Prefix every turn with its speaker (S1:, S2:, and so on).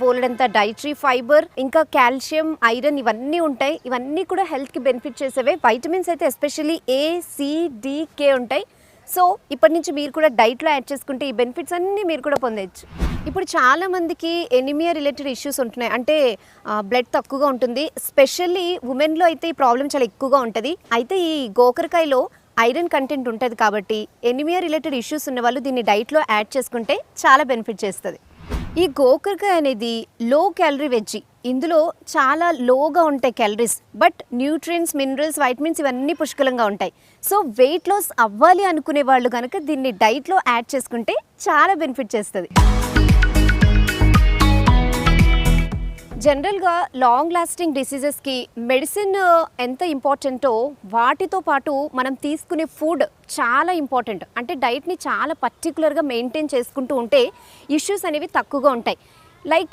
S1: బోలెడంత dietary fibre ఇంకా calcium iron ఇవన్నీ ఉంటాయి. ఇవన్నీ కూడా హెల్త్కి బెనిఫిట్ చేసేవే. వైటమిన్స్ అయితే ఎస్పెషల్లీ ఏ సిడికే ఉంటాయి. సో ఇప్పటి నుంచి మీరు కూడా డైట్లో యాడ్ చేసుకుంటే ఈ బెనిఫిట్స్ అన్నీ మీరు కూడా పొందవచ్చు ఇప్పుడు చాలా మందికి ఎనిమియా రిలేటెడ్ ఇష్యూస్ ఉంటున్నాయి. అంటే బ్లడ్ తక్కువగా ఉంటుంది. స్పెషల్లీ ఉమెన్లో అయితే ఈ ప్రాబ్లం చాలా ఎక్కువగా ఉంటుంది. అయితే ఈ గోకరకాయలో ఐరన్ కంటెంట్ ఉంటుంది కాబట్టి ఎనిమియా రిలేటెడ్ ఇష్యూస్ ఉన్న వాళ్ళు దీన్ని డైట్లో యాడ్ చేసుకుంటే చాలా బెనిఫిట్ చేస్తుంది. ఈ గోకరకాయ అనేది లో క్యాలరీ వెజ్జీ ఇందులో చాలా లోగా ఉంటాయి calories but nutrients minerals vitamins ఇవన్నీ పుష్కలంగా ఉంటాయి. సో వెయిట్ లాస్ అవ్వాలి అనుకునే వాళ్ళు కనుక దీన్ని డైట్లో యాడ్ చేసుకుంటే చాలా బెనిఫిట్ చేస్తుంది. జనరల్గా లాంగ్ లాస్టింగ్ డిసీజెస్కి మెడిసిన్ ఎంత ఇంపార్టెంటో వాటితో పాటు మనం తీసుకునే ఫుడ్ చాలా ఇంపార్టెంట్ అంటే డైట్ని చాలా పర్టికులర్గా మెయింటైన్ చేసుకుంటూ ఉంటే ఇష్యూస్ అనేవి తక్కువగా ఉంటాయి. లైక్